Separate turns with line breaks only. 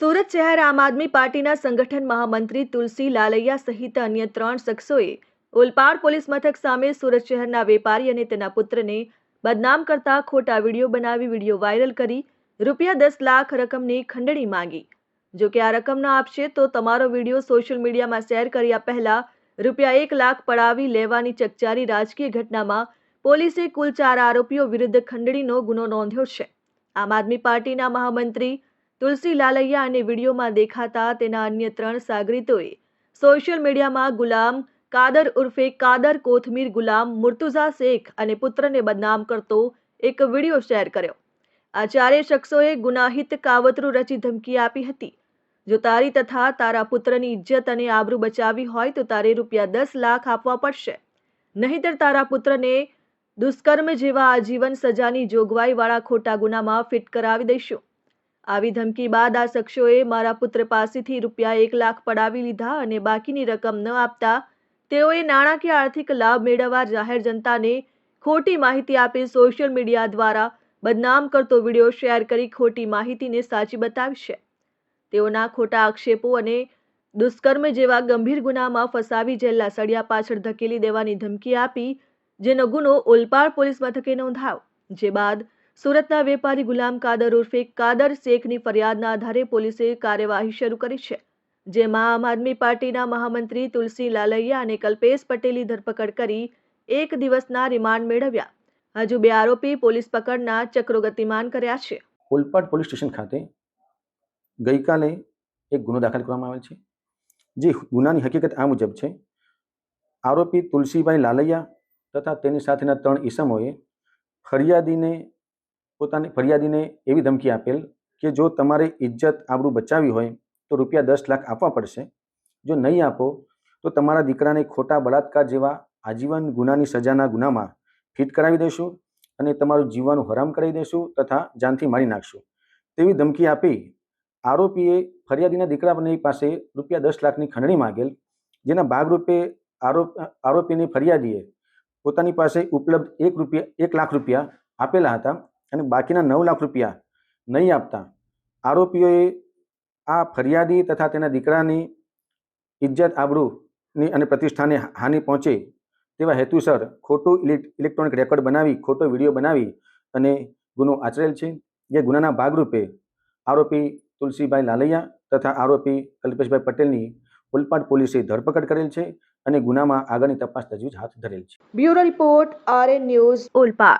સુરત શહેર આમ આદમી પાર્ટીના સંગઠન મહામંત્રી તુલસી લાલૈયા સહિત અન્ય ત્રણ શખ્સોએ ઓલપાડ પોલીસ મથક સામે સુરત શહેરના વેપારી અને તેના પુત્રને બદનામ કરતા ખોટા વીડિયો બનાવી વીડિયો વાયરલ કરી રૂપિયા દસ લાખ રકમની ખંડણી માંગી. જો કે આ રકમ ન આપશે તો તમારો વીડિયો સોશિયલ મીડિયામાં શેર કર્યા પહેલા રૂપિયા એક લાખ પડાવી લેવાની ચકચારી રાજકીય ઘટનામાં પોલીસે કુલ ચાર આરોપીઓ વિરુદ્ધ ખંડણીનો ગુનો નોંધ્યો છે. આમ આદમી પાર્ટીના મહામંત્રી તુલસી લાલૈયા અને વિડીયોમાં દેખાતા તેના અન્ય ત્રણ સાગરીતોએ સોશિયલ મીડિયામાં ગુલામ, કાદર ઉર્ફે કાદર કોથમીર ગુલામ મુર્તુઝા શેખ અને પુત્રને બદનામ કરતો એક વીડિયો શેર કર્યો. આ ચારેય શખ્સોએ ગુનાહિત કાવતરું રચી ધમકી આપી હતી. જો તારી તથા તારા પુત્રની ઇજ્જત અને આબરૂ બચાવી હોય તો તારે રૂપિયા દસ લાખ આપવા પડશે. નહીંતર તારા પુત્રને દુષ્કર્મ જેવા આજીવન સજાની જોગવાઈવાળા ખોટા ગુનામાં ફિટ કરાવી દઈશું. આવી ધમકી બાદ આ શખ્સોએ મારા પુત્ર પાસેથી રૂપિયા એક લાખ પડાવી લીધા અને બાકીની રકમ ન આપતા તેઓએ નાણાકીય આર્થિક લાભ મેળવવા જાહેર જનતાને ખોટી માહિતી આપી સોશિયલ મીડિયા દ્વારા બદનામ કરતો વીડિયો શેર કરી ખોટી માહિતીને સાચી બતાવી છે. તેઓના ખોટા આક્ષેપો અને દુષ્કર્મ જેવા ગંભીર ગુનામાં ફસાવી જેલના સળિયા પાછળ ધકેલી દેવાની ધમકી આપી, જેનો ગુનો ઓલપાડ પોલીસ મથકે નોંધાયો, જે બાદ સુરતના વેપારી ગુલામ કાદર ઉર્ફે કાદર શેખની ફરિયાદના આધારે પોલીસે કાર્યવાહી શરૂ કરી છે, જેમાં આમ આદમી પાર્ટીના મહામંત્રી તુલસી લાલૈયા અને કલ્પેશ પટેલની ધરપકડ કરી એક દિવસના રિમાન્ડ મેળવ્યા. હજુ બે આરોપી પોલીસ પકડના ચક્રો ગતિમાન કર્યા છે.
ઓલપાડ પોલીસ સ્ટેશન ખાતે ગઈકાલે એક ગુનો દાખલ કરવામાં આવેલ છે, જે ગુનાની હકીકત આ મુજબ છે. આરોપી તુલસીભાઈ લાલૈયા તથા તેની સાથેના ત્રણ ઈસમોએ ફરિયાદીને પોતાની ફરિયાદીને એવી ધમકી આપેલ કે જો તમારે ઇજ્જત આબરૂ બચાવી હોય તો રૂપિયા દસ લાખ આપવા પડશે. જો નહીં આપો તો તમારા દીકરાને ખોટા બળાત્કાર જેવા આજીવન ગુનાની સજાના ગુનામાં ફિટ કરાવી દેશું અને તમારું જીવવાનું હરામ કરાવી દેશું તથા જાનથી મારી નાખશું. તેવી ધમકી આપી આરોપીએ ફરિયાદીના દીકરાની પાસે રૂપિયા દસ લાખની ખંડણી માગેલ, જેના ભાગરૂપે આરોપ, આરોપીની ફરિયાદીએ પોતાની પાસે ઉપલબ્ધ એક રૂપિયા, એક લાખ રૂપિયા આપેલા હતા. અને બાકીના નવ લાખ રૂપિયા નહીં આપતા. આરોપીઓએ આ ફરિયાદી તથા તેના દીકરાની ઇજ્જત, આબરૂની અને પ્રતિષ્ઠાને હાનિ પહોંચે તેવા હેતુસર ખોટું ઇલેક્ટ્રોનિક રેકોર્ડ બનાવી, ખોટો વીડિયો બનાવી અને ગુનો આચરેલ છે. જે ગુનાના ભાગરૂપે આરોપી તુલસીભાઈ લાલૈયા તથા આરોપી કલ્પેશભાઈ પટેલની ઉલપાટ પોલીસે ધરપકડ કરેલ છે અને ગુનામાં આગળની તપાસ તજવીજ હાથ ધરેલ છે.
Bureau report, RN news Olpad